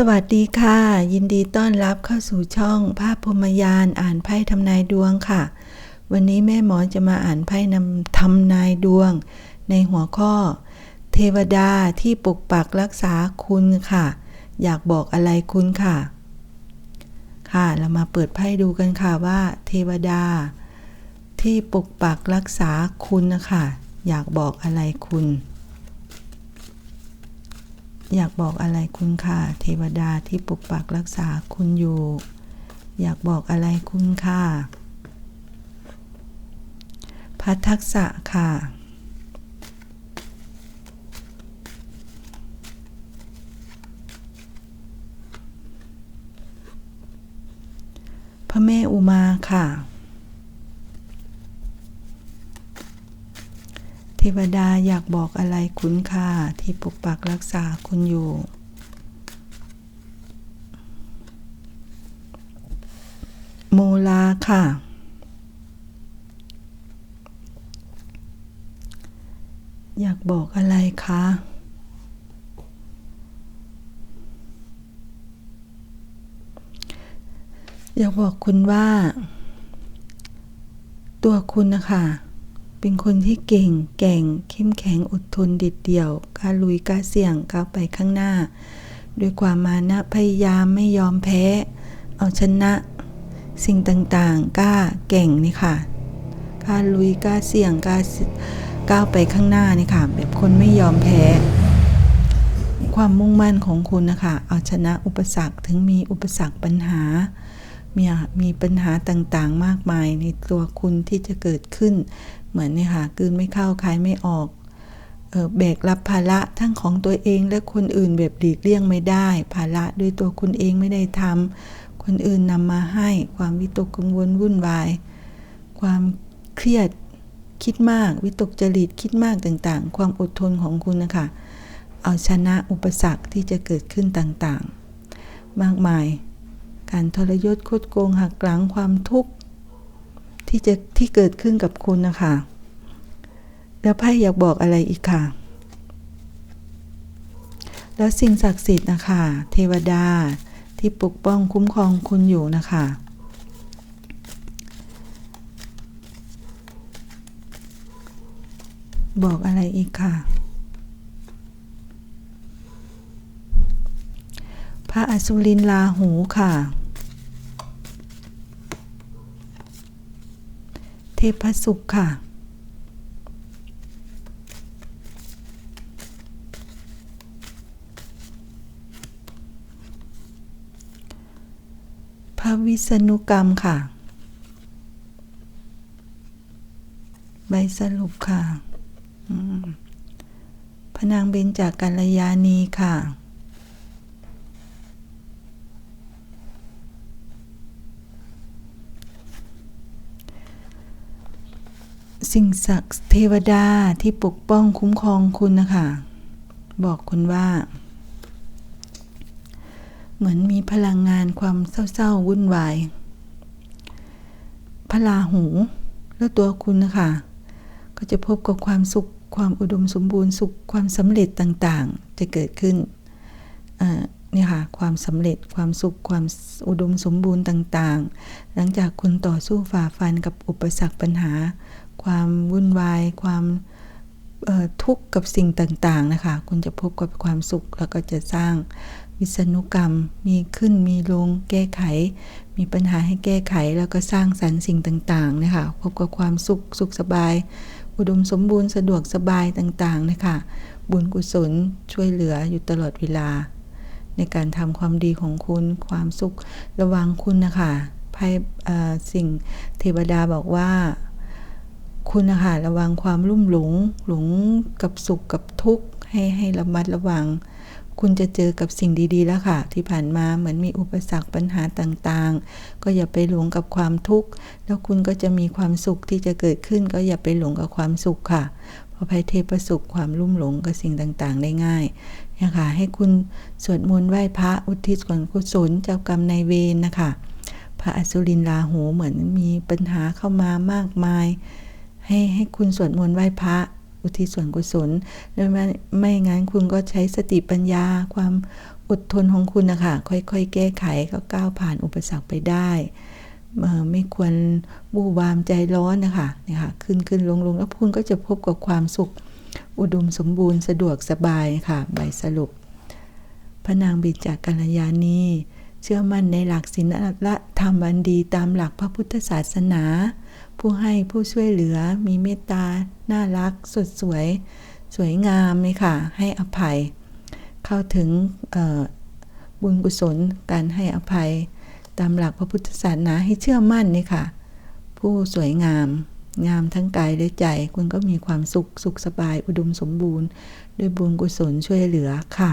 สวัสดีค่ะ ยินดีต้อนรับเข้าสู่ช่องภาพพรมยานอ่านไพ่ทำนายดวงค่ะ วันนี้แม่หมอจะมาอ่านไพ่นำทำนายดวง ในหัวข้อ เทวดาที่ปกปักรักษาคุณค่ะ อยากบอกอะไรคุณค่ะ ค่ะเรามาเปิดไพ่ดูกันค่ะว่า เทวดา ที่ปกปักรักษาคุณนะคะอยากบอกอะไรคุณ อยากบอกอะไรคุณค่ะเทวดาที่ปกปักรักษาคุณอยู่ อยากบอกอะไรคุณค่ะพัททักษะค่ะพระแม่อุมาค่ะ ทวดาอยากบอกอะไรคุณค่าที่ปกปักรักษาคุณอยู่ โมลาค่ะ อยากบอกอะไรคะอยากบอกคุณว่า ตัวคุณนะคะ เป็นคนที่เก่ง แก่ง เข้มแข็งอดทนเด็ดเดี่ยวกล้าลุยกล้าเสี่ยงก้าวไปข้างหน้า ด้วยความมานะพยายามไม่ยอมแพ้ เอาชนะ สิ่งต่างๆกล้าแก่งนี่ค่ะกล้าลุยกล้าเสี่ยงกล้าก้าวไปข้างหน้านี่ค่ะ แบบคนไม่ยอมแพ้ ความมุ่งมั่นของคุณนะคะ เอาชนะอุปสรรคถึงมีอุปสรรคปัญหามีมีปัญหาต่างๆ มากมายในตัวคุณที่จะเกิดขึ้น เหมือนนี่ค่ะกืนไม่เข้าคายไม่ออกเออแบกรับภาระทั้งของตัวเองและคนอื่นแบบหลีกเลี่ยงไม่ได้ ภาระด้วยตัวคุณเองไม่ได้ทำคนอื่นนำมาให้ความวิตกกังวลวุ่นวาย ความเครียดคิดมาก วิตกจริตคิดมากต่างๆ ความอดทนของคุณนะคะ เอาชนะอุปสรรคที่จะเกิดขึ้นต่างๆ มากมาย การทรยศคดโกงหักหลังความทุกข์ ที่จะที่เกิดขึ้นกับคุณนะคะ แล้วไพ่อยากบอกอะไรอีกค่ะ แล้วสิ่งศักดิ์สิทธิ์นะคะ เทวดาที่ปกป้องคุ้มครองคุณอยู่นะคะบอกอะไรอีกค่ะ พระอสุรินลาหูค่ะ เท พสุขค่ะ พระวิษณุกรรมค่ะ ใบสรุปค่ะพนางเบญจากกัลยาณีค่ะ สิ่งศักดิ์เทวดาที่ปกป้องคุ้มครองคุณนะคะ บอกคุณว่า เหมือนมีพลังงานความเศร้าๆวุ่นวายพลาหูแล้วตัวคุณนะคะ ก็จะพบกับความสุขความอุดมสมบูรณ์สุขความสำเร็จต่างๆ จะเกิดขึ้นนี่ค่ะความสำเร็จความสุขความอุดมสมบูรณ์ต่างๆ หลังจากคุณต่อสู้ฝ่าฟันกับอุปสรรคปัญหา ความวุ่นวาย ความทุกข์กับสิ่งต่างๆนะคะ คุณจะพบกับความสุขแล้วก็จะสร้างวิษณุกรรม มีขึ้นมีลง แก้ไข มีปัญหาให้แก้ไขแล้วก็สร้างสรรค์สิ่งต่างๆนะคะ พบกับความสุขสุขสบาย อุดมสมบูรณ์สะดวกสบายต่างๆนะคะ บุญกุศลช่วยเหลืออยู่ตลอดเวลา ในการทำความดีของคุณ ความสุขระวังคุณนะคะไพ่สิ่งเทวดาบอกว่า คุณนะคะระวังความลุ่มหลง หลงกับสุขกับทุกข์ให้ให้ระมัดระวัง คุณจะเจอกับสิ่งดีๆแล้วค่ะ ที่ผ่านมาเหมือนมีอุปสรรคปัญหาต่างๆ ก็อย่าไปหลงกับความทุกข์ แล้วคุณก็จะมีความสุขที่จะเกิดขึ้น ก็อย่าไปหลงกับความสุขค่ะเพราะภัยเทพประสุขความลุ่มหลงกับสิ่งต่างๆ ได้ง่ายนะคะให้คุณสวดมนต์ไหว้พระอุทิศส่วนกุศลเจ้ากรรมนายเวรนะคะ พระอสุรินลาหูเหมือนมีปัญหาเข้ามามากมาย ให้ให้คุณสวดมนต์ไหว้พระอุทิศส่วนกุศลแล้วไม่ไม่งั้นคุณก็ใช้สติปัญญาความอดทนของคุณนะคะค่อยๆ แก้ไขก็ก้าวผ่านอุปสรรคไปได้ไม่ควรบูบามใจร้อนนะคะเนี่ยค่ะขึ้นขึ้นลงลงแล้วคุณก็จะพบกับความสุข อุดมสมบูรณ์สะดวกสบายค่ะใบสรุป พระนางบิดจากกัลยาณี เชื่อมั่นในหลักศีลและธรรมอันดีตามหลักพระพุทธศาสนา ผู้ให้ผู้ช่วยเหลือมีเมตตา น่ารัก สดสวย สวยงามเลยค่ะ ให้อภัย เข้าถึงบุญกุศลการให้อภัย ตามหลักพระพุทธศาสนาให้เชื่อมั่นนี่ค่ะ ผู้สวยงาม งามทั้งกายและใจ คุณก็มีความสุขสุขสบายอุดมสมบูรณ์ ด้วยบุญกุศลช่วยเหลือค่ะ